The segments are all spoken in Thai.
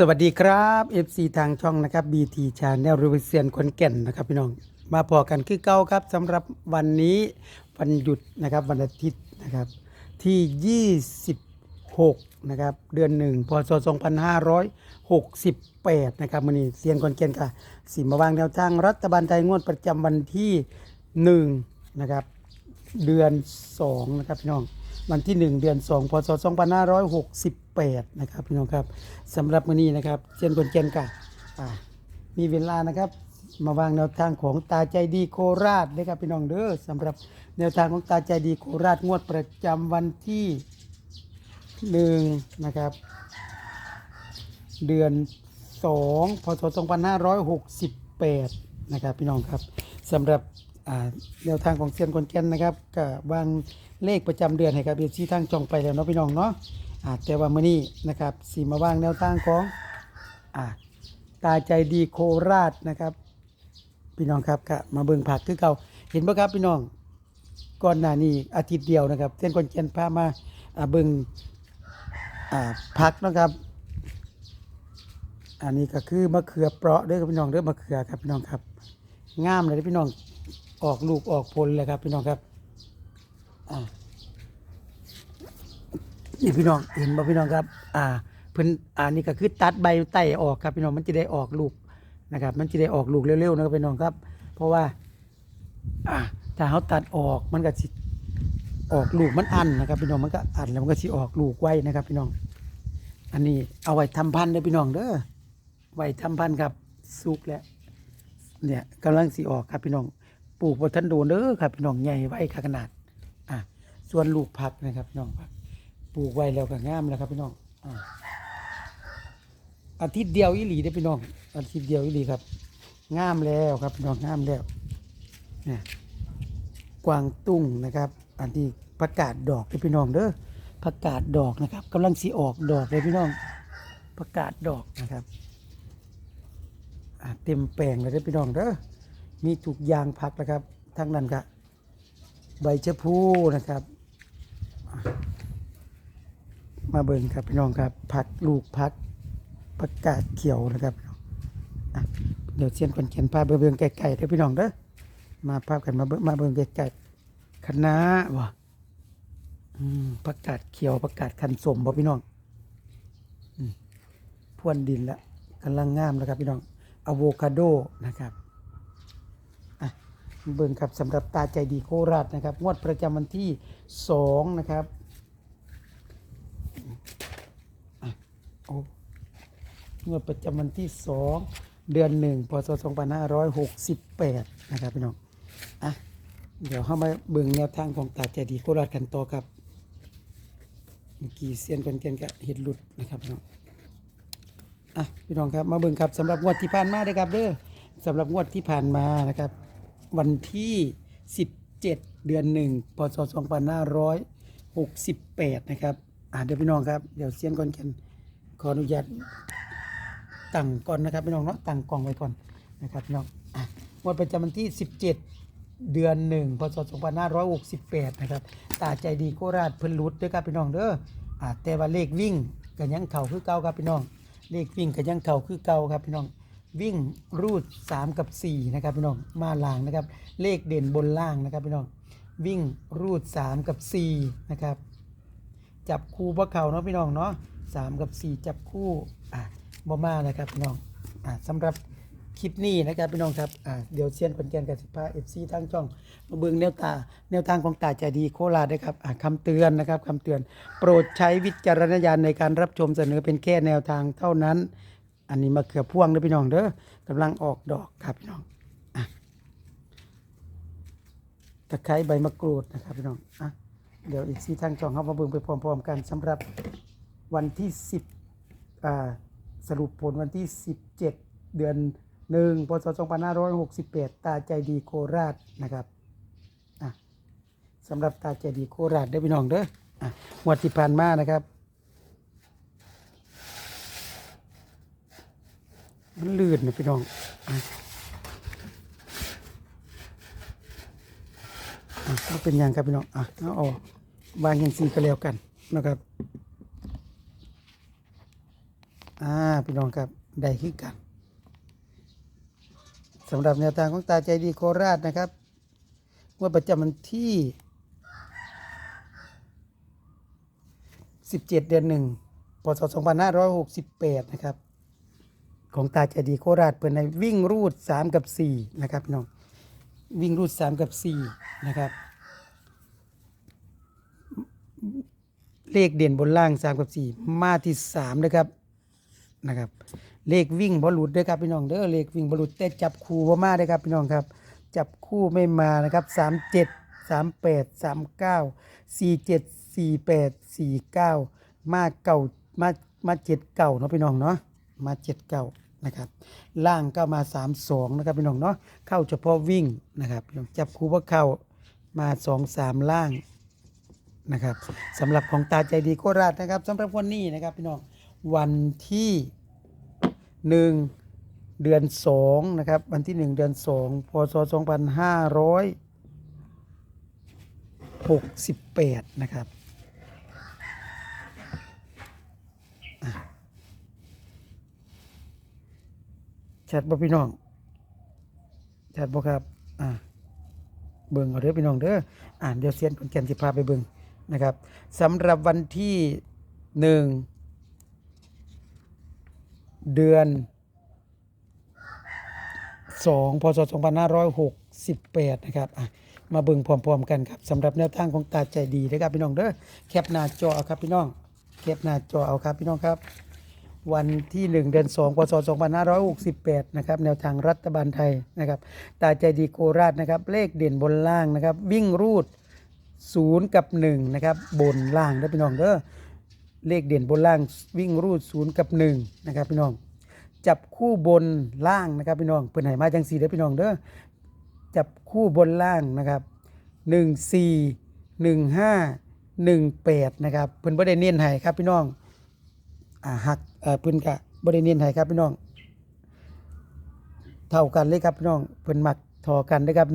สวัสดีครับ FC ทางช่องนะครับ BT Channel รูเซียนคนแก่นนะครับพี่น้องมาพอกันคือเก้าครับสำหรับวันนี้วันหยุดนะครับวันอาทิตย์นะครับที่ 26 นะครับ เดือนหนึ่งพศ 2568 นะครับมันนี้เซียนคนแก่นค่ะสิมาวางแนวทางรัฐบาลไทยงวดประจำวันที่ 1 นะครับ เดือน 2 นะครับพี่น้อง วันที่ 1 เดือน 2 พศ 2568 นะครับพี่น้องครับสำหรับมื้อนี้นะครับเชียนคนเจนกะมีเวลานะครับมาวางแนวทางของตาใจดีโคราชนะครับพี่น้องเด้อสำหรับแนวทางของตาใจดีโคราชงวดประจำวันที่1นะครับ เดือน 2 พศ 2568 นะครับพี่น้องครับสำหรับ แนวทางของเซียนคนแก่นนะครับก็วางเลขประจำเดือนให้กับเอซีทางจองไปแล้วเนาะพี่น้องเนาะแต่ว่ามื้อนี้นะครับสีมาวางแนวทางของอ่าตาใจดีโคราชนะครับ พี่น้องครับก็มาเบิ่งผักคือเก่าเห็นบ่ครับพี่น้องก่อนหน้านี้อาทิตย์เดียวนะครับเส้นคนเจนพามาอ่าเบิ่งอ่าผักนะครับ อันนี้ก็คือมะเขือเปราะด้อครับพี่น้องเด้อมะเขือครับพี่น้องครับงามเลยพี่น้อง ออกลูกออกผลเลยครับ พี่น้องครับอ่านี่พี่น้องเห็นบ่พี่น้องครับ อ่าเพิ่นอันนี้ก็คือตัดใบไต้ออกครับพี่น้องมันจะได้ออกลูกนะครับ มันจะได้ออกลูกเร็วๆนะครับพี่น้องครับ เพราะว่า อ่าถ้าเขาตัดออกมันก็สิออกลูกมันอันนะครับ พี่น้องมันก็อันแล้วมันก็สิออกลูกไว้นะครับ พี่น้อง อันนี้เอาไว้ทำพันธุ์เด้อพี่น้องเด้อไว้ทำพันธุ์ครับสุกแล้วเนี่ยกำลังสีออกครับพี่น้อง ปลูกบนทันโดนเด้อครับพี่น้องใหญ่ไว้ขนาด อะ ส่วนลูกผักนะครับพี่น้องผักปลูกไว้แล้วก็งามแล้วครับพี่น้องอะอาทิตย์เดียวอีหลีได้พี่น้อง อาทิตย์เดียวอีหลีครับงามแล้วครับพี่น้องงามแล้วเนี่ยกวางตุ้งนะครับ อันนี้ประกาศดอกเด้พี่น้องเด้อประกาศดอกนะครับกำลังสีออกดอกเลยพี่น้องประกาศดอกนะครับเต็มแปลงเลยเด้พี่น้องเด้อ มีถูกยางพักนะครับทั้งนั้นก็ใบชะพูนะครับ มาเบิ่งครับพี่น้องครับผักลูกผักประกาศเขียวนะครับเดี๋ยวเชียนคนเขียนพาไปเบิ่งไก่ๆเด้อพี่น้องเด้อมาภาพกันมาเบิ่งมาเบิ่งไก่ๆคณะวะประกาศเขียวประกาศคันสมบ่พี่น้องพรวนดินแล้วกำลังงามแล้วครับพี่น้องอะโวคาโดนะครับ เบิ่งครับสำหรับตาใจดีโคราชนะครับ งวดประจำวันที่สองนะครับอะโอ้งวดประจำวันที่สองเดือนหนึ่งพศสองพันห้าร้อยหกสิบแปดนะครับพี่น้องอะเดี๋ยวเข้ามาเบิ่งแนวทางของตาใจดีโคราชกันต่อครับเมื่อกี้เซียนกันเกนกับเห็ดหลุดนะครับพี่น้องอะพี่น้องครับมาเบิ่งครับสำหรับงวดที่ผ่านมาเด้ครับเด้อสำหรับงวดที่ผ่านมานะครับ วันที่ 17 เดือนหนึ่งพศ2568 นะครับ อะเดี๋ยวพี่น้องครับ เดี๋ยวเสียงก่อนกันขออนุญาตตั้งก่อนนะครับพี่น้องเนาะตั้งกล่องไว้ก่อนนะครับพี่น้องอะงวดประจำวันที่ 17 เดือนหนึ่งพศ2568 นะครับ ตาใจดีโคราชเพิ่นรุดด้อครับพี่น้องเด้ออ่าแต่ว่าเลขวิ่งก็ยังเข่าคือเก่าครับพี่น้อง เลขวิ่งก็ยังเข่าคือเก่าครับพี่น้อง วิ่งรูด 3 กับ 4 นะครับพี่น้องมาล่างนะครับ เลขเด่นบนล่างนะครับพี่น้องวิ่งรูด 3 กับ 4 นะครับ จับคู่พวกเขาเนาะพี่น้องเนาะสามกับสี่จับคู่อะบ่มานะครับพี่น้องอะสำหรับคลิปนี้นะครับพี่น้องครับอะเดี๋ยวเซียนคนแกนกับสิบพาเอฟซีทางช่องมาเบิ่งแนวตาแนวทางของตาใจดีโคราชนะครับอะคำเตือนนะครับคำเตือน โปรดใช้วิจารณญาณในการรับชมเสนอเป็นแค่แนวทางเท่านั้น อันนี้มะเขือพ่วงเด้อพี่น้องเด้อกำลังออกดอกครับพี่น้องอะตะไคร้ใบมะกรูดนะครับพี่น้องอะเดี๋ยวอีกสี่ทางช่องเข้ามาเบิ่งไปพร้อมๆกันสำหรับวันที่สิบอ่าสรุปผลวันที่สิบเจ็ดเดือนหนึ่งพศสองพันห้าร้อยหกสิบแปดตาใจดีโคราชนะครับอะสำหรับตาใจดีโคราชได้อพี่น้องเด้ออะงวดที่ผ่านมานะครับ มันลื่นนะพี่น้องอะก็เป็นอย่างครับพี่น้อง อะเอาออกวางอย่างสีก็แล้วกันนะครับ อ่า พี่น้องครับ ได้คือกันสำหรับแนวทางของตาใจดีโคราชนะครับงวดประจำวันที่ 17 เดือนหนึ่งพศ 2568 นะครับ ของตาใจดีโคราชเปิดในวิ่งรูด 3 กับ 4 นะครับพี่น้องวิ่งรูด 3 กับ 4 นะครับ เลขเด่นบนล่าง 3 กับ 4 มาที่3นะครับนะครับ เลขวิ่งบอลุดด้วยครับพี่น้องเด้อเลขวิ่งบอลุดแต่จับคู่บ่มาเด้ครับพี่น้องครับ จับคู่ไม่มานะครับ 37 38 39 47 48 49 มาเก่ามามาเจ็ดเก่าเนาะพี่น้องเนาะ มาเจ็ดเก่านะครับล่างก็มา3 2นะครับพี่น้องเนาะเข้าเฉพาะวิ่งนะครับจับคู่ว่าเข้ามา2 3ล่างนะครับสำหรับของตาใจดีโคราชนะครับสำหรับวันนี้นะครับพี่น้องวันที่หนึ่งเดือนสองนะครับวันที่หนึ่งเดือนสองพศสองพันห้าร้อยหกสิบแปดนะครับ ชัดบ่พี่น้องชัดบ่ครับ อ่า เบิ่งเอาเด้อพี่น้องเด้อ อ่านเดี๋ยวเซียนคนแก่นสิพาไปเบิ่งนะครับสำหรับวันที่หนึ่งเดือนสองพศสองพันห้าร้อยหกสิบแปดนะครับอะมาเบิ่งพร้อมๆกันครับสำหรับแนวทางของตาใจดีนะครับพี่น้องเด้อแคปหน้าจอเอาครับพี่น้องแคปหน้าจอเอาครับพี่น้องครับ วันที่ 1 เดือน 2 พศ 2568 นะครับ แนวทางรัฐบาลไทยนะครับ ตาใจดีโคราชนะครับ เลขเด่นบนล่างนะครับ วิ่งรูด 0 กับ 1 นะครับ บนล่างนะพี่น้องเด้อเลขเด่นบนล่างวิ่งรูด 0 กับ 1 นะครับพี่น้อง จับคู่บนล่างนะครับพี่น้องเพิ่นให้มาจังสี่เด้อพี่น้องเด้อ จับคู่บนล่างนะครับ 1 4 1 5 1 8 นะครับ เพิ่นบ่ได้เน้นให้ครับพี่น้อง อ่าหักเอ่อเพิ่นกะบ่ได้เน้นให้ครับพี่น้อง เท่ากันเลยครับพี่น้องเพิ่นมักทอกันนะครับ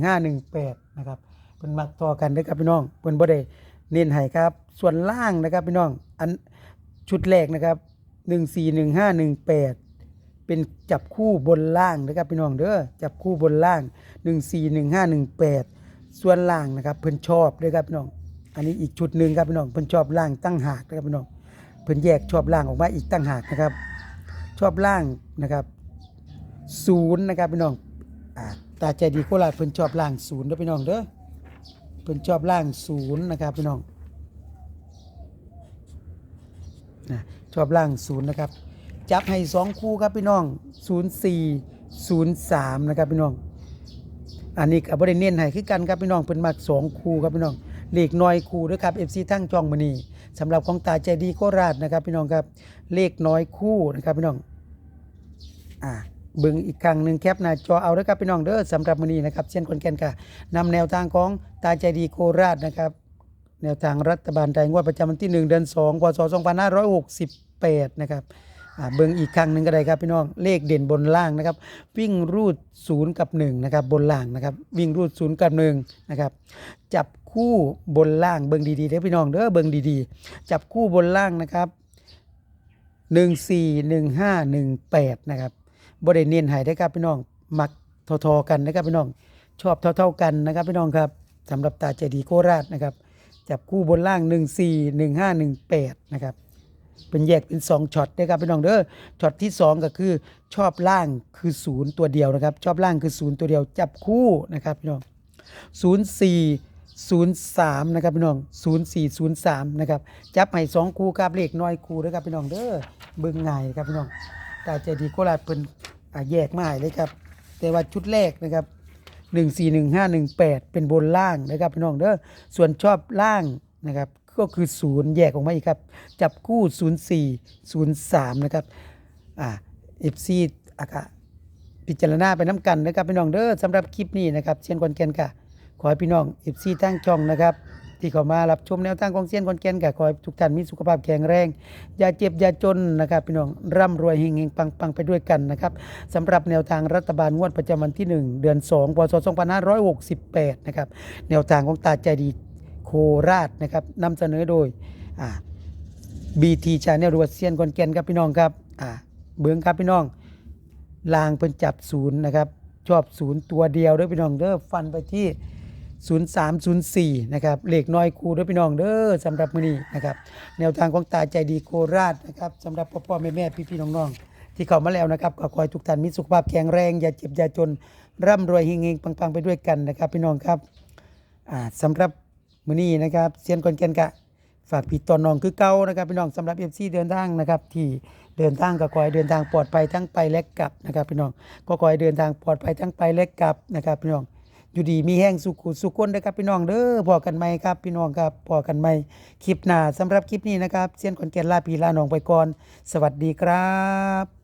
141518นะครับเพิ่นมักทอกันเด้อครับพี่น้องเพิ่นบ่ได้เน้นให้ครับ ส่วนล่างนะครับพี่น้องอันชุดแรกนะครับ 141518เป็นจับคู่บนล่างนะครับพี่น้องเด้อจับคู่บนล่าง 141518 ส่วนล่างนะครับเพิ่นชอบเด้อครับพี่น้อง อันนี้อีกชุดหนึ่งครับพี่น้องเพิ่นชอบล่างตั้งหากนะครับพี่น้อง เพิ่นแยกชอบล่างออกมาอีกตั้งหากนะครับ ชอบล่างนะครับศูนย์นะครับพี่น้องอ่าตาใจดีโคราชเพิ่นชอบล่างศูนย์เด้อพี่น้องเด้อเพิ่นชอบล่างศูนย์นะครับพี่น้องนะชอบล่างศูนย์นะครับ จับให้สองคู่ครับพี่น้องศูนย์สี่ศูนย์สามนะครับพี่น้อง อันนี้ก็บ่ได้เน้นให้คือกันครับพี่น้องเพิ่นมักสองคู่ครับพี่น้องเลขน้อยคู่ด้วยครับ FC ทั้งจองมือนี สำหรับของตาใจดีโคราชนะครับ พี่น้องครับเลขน้อยคู่นะครับพี่น้องอ่าเบิ่งอีกครั้งหนึ่งแคปหน้าจอเอาเด้อครับพี่น้องเด้อสำหรับมื้อนี้นะครับเช่นคนแก่นค่ะนำแนวทางของตาใจดีโคราชนะครับ แนวทางรัฐบาลไทยงวดประจำวันที่ 1 เดือน2พศ2568 นะครับเบิ่งอีกครั้งหนึ่งก็ได้ครับพี่น้องเลขเด่นบนล่างนะครับ วิ่งรูด 0 กับ1นะครับบนล่างนะครับ วิ่งรูด 0 กับ1นะครับจับ คู่บนล่างเบิ่งดีๆเด้อพี่น้องเด้อเบิ่งดีๆ จับคู่บนล่างนะครับ1 4 1 5 1 8นะครับบ่ได้เน้นให้ได้ครับพี่น้องมักทอๆกันนะครับพี่น้องชอบเท่า ๆกันนะครับพี่น้องครับสำหรับตาใจดีโคราชนะครับ จับคู่บนล่าง 1 4 1 5 1 8นะครับเป็นแยกเป็น 2ช็อตนะครับพี่น้องเด้อช็อตที่ 2 ก็คือชอบล่างคือ 0 ตัวเดียวนะครับ ชอบล่างคือ 0 ตัวเดียว จับคู่นะครับพี่น้อง04 03 นะครับพี่น้อง 0403 นะครับ จับให้2คู่ครับเลขน้อยคู่นะครับพี่น้องเด้อเบิ่งง่ายครับพี่น้องตาใจดีโคราชเพิ่นอ่าแยกมาให้เลยครับ แต่ว่าชุดแรกนะครับหนึ่งสี่หนึ่งห้าหนึ่งแปดเป็นบนล่างนะครับพี่น้องเด้อ ส่วนชอบล่างนะครับ ก็คือศูนย์แยกออกมาอีกครับ จับคู่ศูนย์สี่ศูนย์สามนะครับ อ่าเอฟซีอากาพิจารณาไปน้ำกันนะครับพี่น้องเด้อสำหรับคลิปนี้นะครับเชียนคอนแกนค่ะ ขอให้พี่น้องเอฟซีทั้งช่องนะครับที่เข้ามารับชมแนวทางของเซียนคอนแกนค่ะขอให้ทุกท่านมีสุขภาพแข็งแรง อย่าเจ็บอย่าจนนะครับ พี่น้องร่ำรวยเฮงๆปังๆไปด้วยกันนะครับสำหรับแนวทางรัฐบาลงวดประจำวันที่ 1 เดือน 2 พศ 2568 นะครับ แนวทางของตาใจดีโคราชนะครับนำเสนอโดยอ่า BT Channel หรือว่าเซียนคอนแกนครับพี่น้องครับอ่าเบิ่งครับพี่น้องลางเพิ่นจับศูนย์นะครับชอบศูนย์ตัวเดียวด้อพี่น้องเด้อฟันไปที่ 0304 นะครับเลขน้อยครูด้อพี่น้องเด้อสำหรับมื้อนี้นะครับแนวทางของตาใจดีโคราชนะครับสำหรับพ่อพ่อแม่แม่พี่พี่ๆน้องๆที่เข้ามาแล้วนะครับก็ขอให้ทุกท่านมีสุขภาพแข็งแรง อย่าเจ็บอย่าจนร่ำรวยเฮงๆปังๆ ไปด้วยกันนะครับ พี่น้องครับอ่าสำหรับมื้อนี้นะครับเซียนคอนแกนกะฝากพี่ตอนน้องคือเก่านะครับพี่น้องสำหรับเอฟซีเดินทางนะครับที่เดินทางก็ขอให้เดินทางปลอดภัยทั้งไปและกลับนะครับพี่น้องก็ขอให้เดินทางปลอดภัยทั้งไปและกลับนะครับพี่น้อง อยู่ดีมีแห้งสุขุสุขคนนะครับพี่น้องเด้อพอกันไหมครับพี่น้องครับพอกันไหมคลิปหน้าสำหรับคลิปนี้นะครับเซียนขอนแก่นลาพีลาน้องไปก่อน สวัสดีครับ